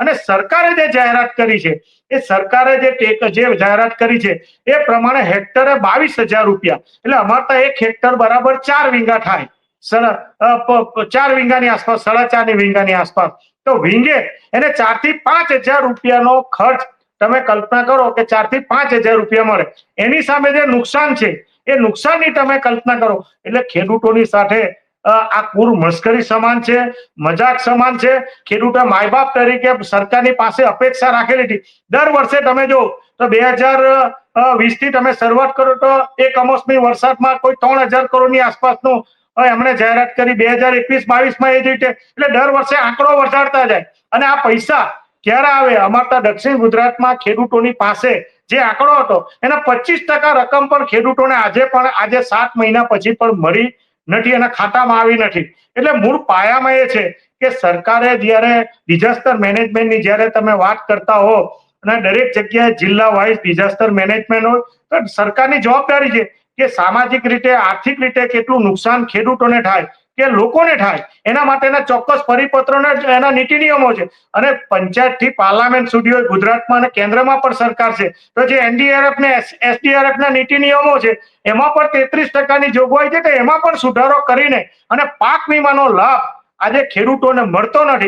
અને સરકારે જે જાહેરાત કરી છે, એ સરકારે જે ટેક, જે જાહેરાત કરી છે, એ પ્રમાણે હેક્ટરે બાવીસ હજાર રૂપિયા. એટલે અમારે તો એક હેક્ટર બરાબર ચાર વીંગા થાય. ચાર વીંગાની આસપાસ, સાડા ચારની વીંગાની આસપાસ. તો વીંગે, એને ચારથી પાંચ હજાર રૂપિયાનો ખર્ચ તમે કલ્પના કરો કે ચારથી પાંચ હજાર રૂપિયા મળે. એની સામે જે નુકસાન છે, એ નુકસાનની તમે કલ્પના કરો. એટલે ખેડૂતોની સાથે આ કુર મશ્કરી સમાન છે, મજાક સમાન છે. ખેડૂતો માય બાપ તરીકે સરકારની પાસે અપેક્ષા રાખેલી હતી. દર વર્ષે તમે જો, તો બે હજાર વીસથી તમે શરૂઆત કરો તો એ કમોસમી વરસાદમાં કોઈ ત્રણ હજાર કરોડની આસપાસનું એમણે જાહેરાત કરી બે હજાર એકવીસ, બાવીસમાં એ જ રીતે. એટલે દર વર્ષે આંકડો વધારતા જાય. અને આ પૈસા ક્યારે આવે? અમારા દક્ષિણ ગુજરાતમાં ખેડૂતોની પાસે જે આંકડો હતો, એના પચીસ ટકા રકમ પણ ખેડૂતોને આજે પણ, આજે સાત મહિના પછી પણ મળી નથી, એના ખાતામાં આવી નથી. એટલે મૂળ પાયામાં એ છે કે સરકારે જ્યારે ડિઝાસ્ટર મેનેજમેન્ટની જ્યારે તમે વાત કરતા હો, અને દરેક જગ્યાએ જિલ્લા વાઇઝ ડિઝાસ્ટર મેનેજમેન્ટ હોય, તો સરકારની જવાબદારી છે કે સામાજિક રીતે, આર્થિક રીતે કેટલું નુકસાન ખેડૂતોને થાય કે લોકોને થાય, એના માટેના ચોક્કસ પરિપત્રોના એના નીતિ નિયમો છે. અને પંચાયતથી પાર્લામેન્ટ સુધી ગુજરાતમાં અને કેન્દ્રમાં પણ સરકાર છે. તો જે એનડીઆરએફ ને એસડીઆરએફ ના નીતિ નિયમો છે, એમાં પણ તેત્રીસ ટકાની જોગવાઈ છે, તો એમાં પણ સુધારો કરીને અને પાક વીમાનો લાભ આજે ખેડૂતોને મળતો નથી.